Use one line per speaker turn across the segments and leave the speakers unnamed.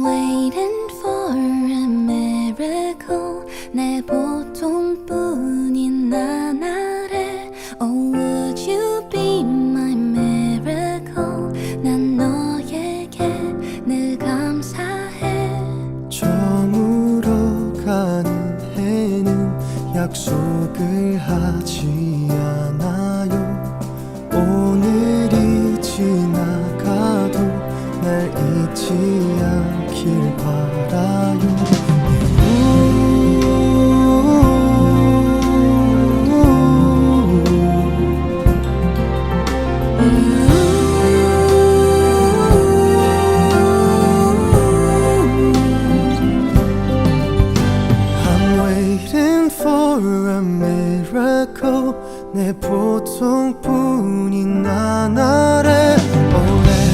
Waiting for a miracle 내 보통뿐인 나 아래 Oh would you be my miracle 난 너에게 늘 감사해
저물어 가는 해는 약속을 하지 않아 날 잊지 않길 바라요. 내 보통뿐인 나날에 오래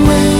when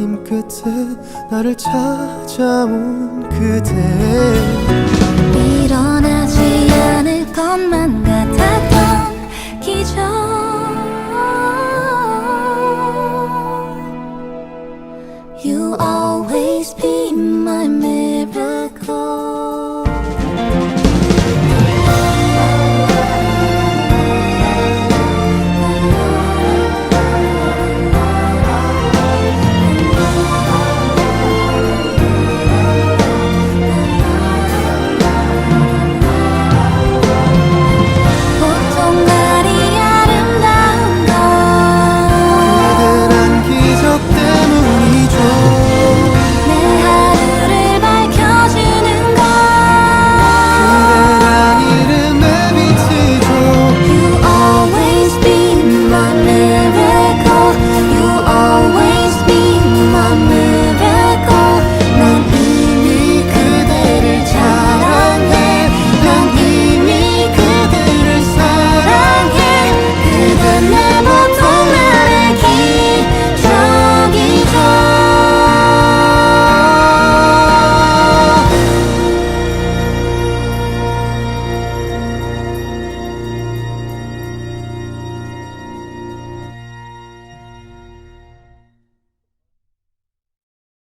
기다림 끝에 나를 찾아온 그대.
일어나지 않을 것만 같았던 기적. You always